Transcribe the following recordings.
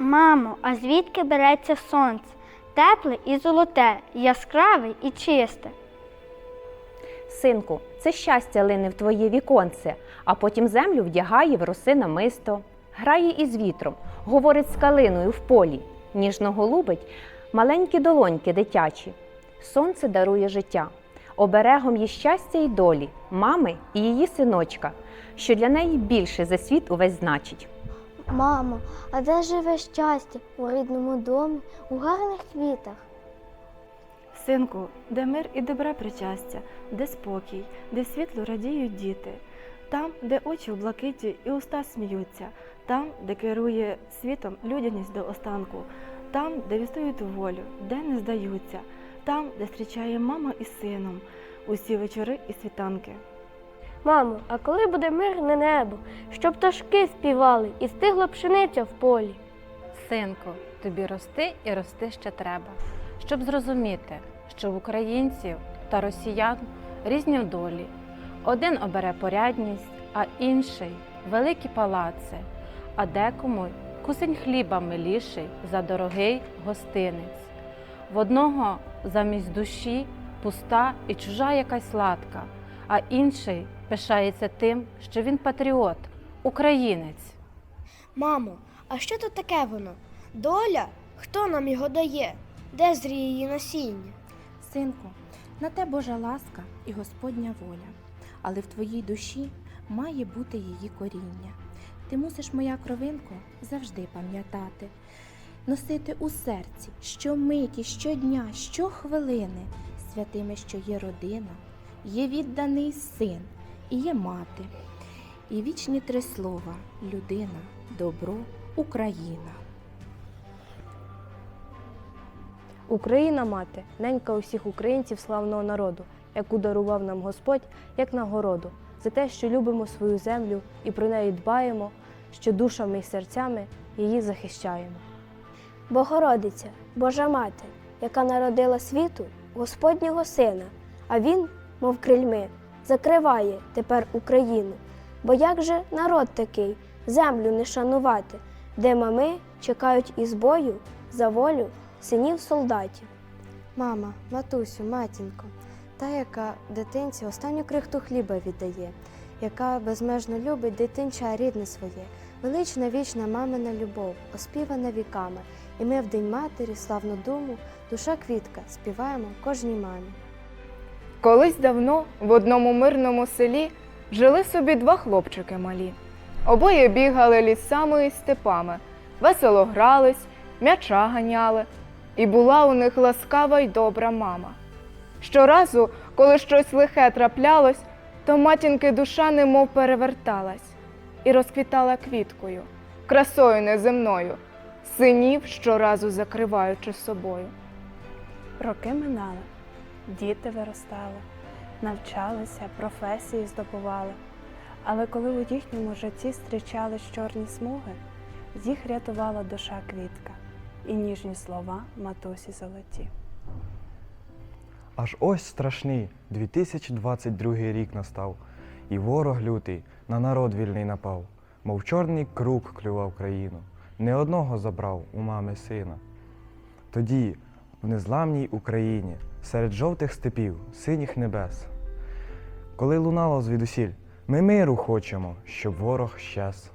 Мамо, а звідки береться сонце? Тепле і золоте, яскраве і чисте. Синку, це щастя лине в твоє віконце, а потім землю вдягає в роси намисто, грає із вітром, говорить з калиною в полі, ніжно голубить маленькі долоньки дитячі. Сонце дарує життя, оберегом є щастя й долі, мами і її синочка, що для неї більше за світ увесь значить. Мамо, а де живе щастя у рідному домі, у гарних квітах? Синку, де мир і добре причастя, де спокій, де світло радіють діти, там, де очі в блакиті і уста сміються, там, де керує світом людяність до останку, там, де відстоюють волю, де не здаються, там, де зустрічає мама із сином, усі вечори і світанки. Мамо, а коли буде мирне небо, щоб пташки співали і стигла пшениця в полі? Синку, тобі рости і рости ще треба, щоб зрозуміти, що в українців та росіян різні долі. Один обере порядність, а інший великі палаци, а декому кусень хліба миліший за дорогий гостинець. В одного замість душі пуста і чужа якась сладка, а інший пишається тим, що він патріот, українець. Мамо, а що тут таке воно? Доля? Хто нам його дає? Де зріє її насіння? Синку, на те Божа ласка і Господня воля, але в твоїй душі має бути її коріння. Ти мусиш, моя кровинко, завжди пам'ятати, носити у серці щомиті, щодня, щохвилини, святими, що є родина, є відданий син і є мати, і вічні три слова людина, добро, Україна. Україна мати, ненька усіх українців славного народу, яку дарував нам Господь як нагороду, за те, що любимо свою землю і про неї дбаємо, що душами і серцями її захищаємо. Богородиця, Божа мати, яка народила світу Господнього Сина, а він, мов крильми, закриває тепер Україну. Бо як же народ такий, землю не шанувати, де мами чекають із бою за волю синів солдатів? Мама, матусю, матінко, та, яка дитинці останню крихту хліба віддає, яка безмежно любить дитинча рідне своє, велична вічна мамина любов, оспівана віками, і ми в День матері, славну думу, душа квітка співаємо кожній мамі. Колись давно в одному мирному селі жили собі два хлопчики малі. Обоє бігали лісами і степами, весело грались, м'яча ганяли, і була у них ласкава й добра мама. Щоразу, коли щось лихе траплялось, то матінки душа немов переверталась і розквітала квіткою, красою неземною, синів щоразу закриваючи собою. Роки минали, діти виростали, навчалися, професії здобували. Але коли у їхньому житті зустрічались чорні смуги, їх рятувала душа квітка і ніжні слова матусі золоті. Аж ось страшний 2022 рік настав, і ворог лютий на народ вільний напав, мов чорний круг клював країну, не одного забрав у мами сина. Тоді, в незламній Україні, серед жовтих степів, синіх небес, коли лунало звідусіль, ми миру хочемо, щоб ворог щез.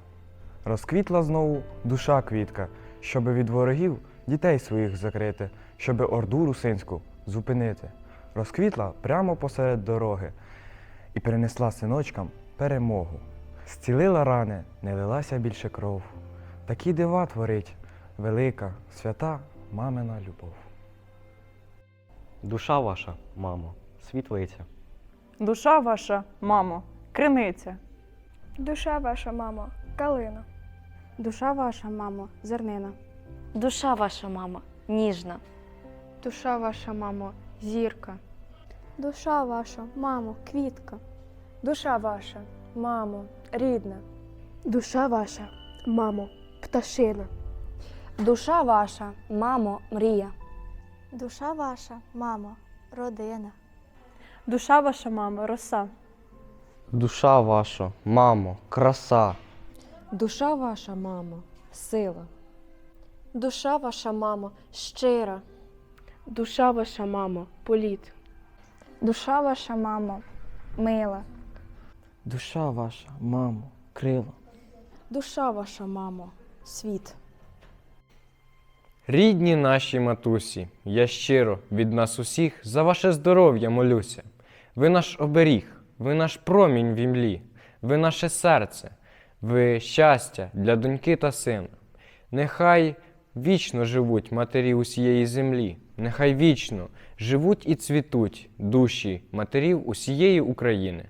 Розквітла знову душа квітка, щоби від ворогів дітей своїх закрити, щоби орду русинську зупинити. Розквітла прямо посеред дороги і принесла синочкам перемогу. Зцілила рани, не лилася більше кров. Такі дива творить велика, свята мамина любов. Душа ваша, мамо, світлиця. Душа ваша, мамо, криниця. Душа ваша, мамо, калина. Душа ваша, мамо, зернина. Душа ваша, мама, ніжна. Душа ваша, мамо, зірка. Душа ваша, мамо, квітка. Душа ваша, мамо, рідна. Душа ваша, мамо, пташина. Душа ваша, мамо, мрія. Душа ваша, мамо, родина. Душа ваша, мамо, роса. Душа ваша, мамо, краса. Душа ваша, мамо, сила. Душа ваша, мамо, щира. Душа ваша, мамо, політ. Душа ваша, мамо, мила. Душа ваша, мамо, крила. Душа ваша, мамо, світ. Рідні наші матусі, я щиро від нас усіх за ваше здоров'я молюся. Ви наш оберіг, ви наш промінь в імлі, ви наше серце, ви щастя для доньки та сина. Нехай вічно живуть матері усієї землі, нехай вічно живуть і цвітуть душі матерів усієї України.